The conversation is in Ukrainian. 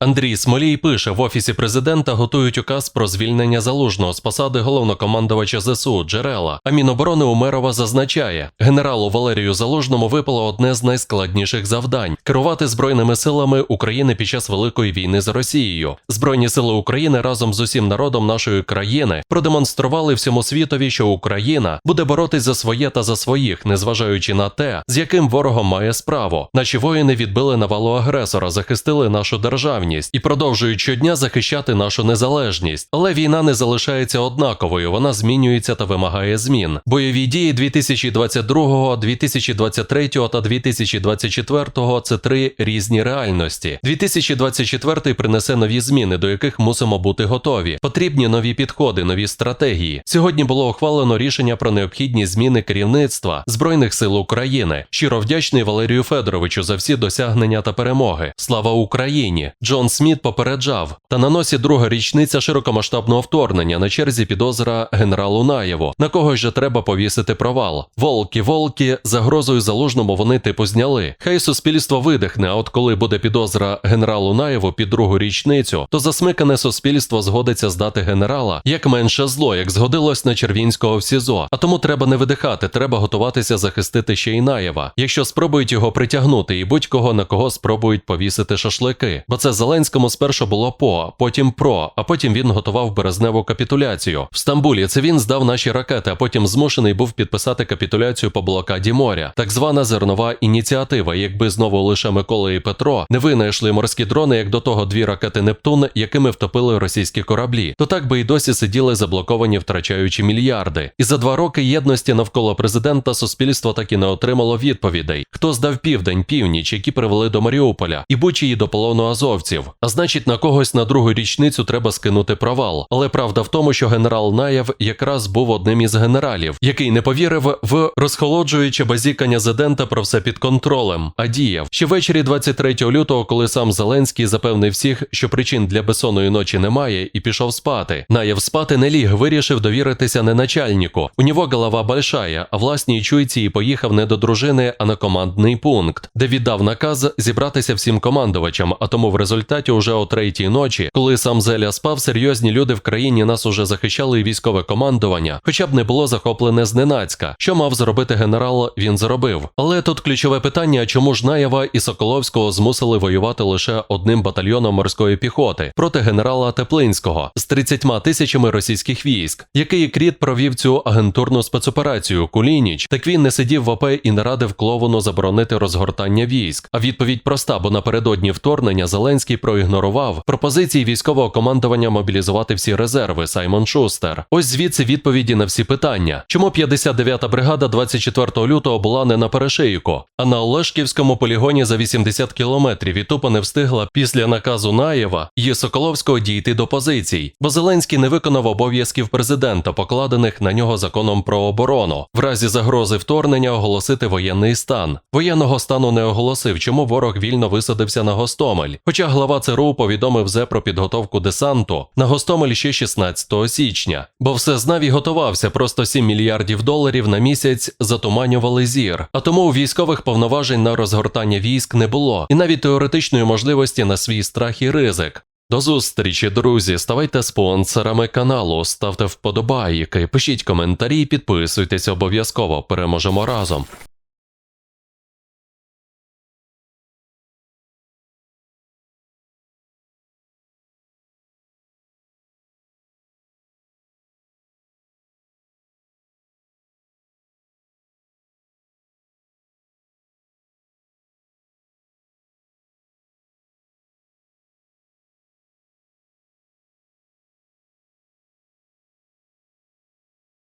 Андрій Смолій пише: в офісі президента готують указ про звільнення залужного з посади головнокомандувача ЗСУ джерела. А Міноборони Умерова зазначає, генералу Валерію Залужному випало одне з найскладніших завдань керувати збройними силами України під час великої війни з Росією. Збройні сили України разом з усім народом нашої країни продемонстрували всьому світові, що Україна буде боротись за своє та за своїх, незважаючи на те, з яким ворогом має справу. Наші воїни відбили навалу агресора, захистили нашу державність і продовжують щодня захищати нашу незалежність. Але війна не залишається однаковою, вона змінюється та вимагає змін. Бойові дії 2022, 2023 та 2024 – це три різні реальності. 2024 принесе нові зміни, до яких мусимо бути готові. Потрібні нові підходи, нові стратегії. Сьогодні було ухвалено рішення про необхідні зміни керівництва Збройних сил України. Щиро вдячний Валерію Федоровичу за всі досягнення та перемоги. Слава Україні! Джон Сміт попереджав, та на носі друга річниця широкомасштабного вторгнення на черзі підозра генералу Наєву. На кого ж треба повісити провал? Волки, волки, загрозою залужному вони типу зняли. Хай суспільство видихне. А от коли буде підозра генералу Наєву під другу річницю, то засмикане суспільство згодиться здати генерала як менше зло, як згодилось на Червінського в СІЗО. А тому треба не видихати, треба готуватися захистити ще й Наєва. Якщо спробують його притягнути, і будь-кого на кого спробують повісити шашлики, бо це Зеленському спершу було по, потім про, а потім він готував березневу капітуляцію. В Стамбулі це він здав наші ракети, а потім змушений був підписати капітуляцію по блокаді моря. Так звана зернова ініціатива. Якби знову лише Микола і Петро не винайшли морські дрони, як до того дві ракети Нептун, якими втопили російські кораблі, то так би й досі сиділи заблоковані, втрачаючи мільярди. І за два роки єдності навколо президента суспільство так і не отримало відповідей. Хто здав південь, північ, які привели до Маріуполя, і Бучі до полону азовців. А значить, на когось на другу річницю треба скинути провал. Але правда в тому, що генерал Наєв якраз був одним із генералів, який не повірив в розхолоджуюче базікання Зедента про все під контролем, а діяв ще ввечері 23 лютого, коли сам Зеленський запевнив всіх, що причин для безсонної ночі немає, і пішов спати. Наєв спати не ліг, вирішив довіритися не начальнику. У нього голова большая, а власній чуйці і поїхав не до дружини, а на командний пункт, де віддав наказ зібратися всім командувачам. А тому в результаті, уже о третій ночі, коли сам Зеля спав, серйозні люди в країні нас уже захищали і військове командування, хоча б не було захоплене зненацька. Що мав зробити генерал, він зробив. Але тут ключове питання: чому ж Наєва і Соколовського змусили воювати лише одним батальйоном морської піхоти проти генерала Теплинського з 30 тисячами російських військ, який Кріт провів цю агентурну спецоперацію Кулініч, так він не сидів в АП і не радив Кловуну заборонити розгортання військ. А відповідь проста, бо напередодні вторгнення Зеленський проігнорував пропозиції військового командування мобілізувати всі резерви Саймон Шустер. Ось звідси відповіді на всі питання. Чому 59-та бригада 24 лютого була не на перешийку, а на Олешківському полігоні за 80 кілометрів і тупо не встигла після наказу Наєва і Соколовського дійти до позицій, бо Зеленський не виконав обов'язків президента, покладених на нього законом про оборону. В разі загрози вторгнення оголосити воєнний стан. Воєнного стану не оголосив, чому ворог вільно висадився на Гостомель. Хоча глава ЦРУ повідомив зе про підготовку десанту на Гостомель ще 16 січня, бо все знав і готувався. Просто 7 мільярдів доларів на місяць затуманювали зір. А тому у військових повноважень на розгортання військ не було, і навіть теоретичної можливості на свій страх і ризик. До зустрічі, друзі. Ставайте спонсорами каналу, ставте вподобайки, пишіть коментарі, підписуйтесь обов'язково. Переможемо разом.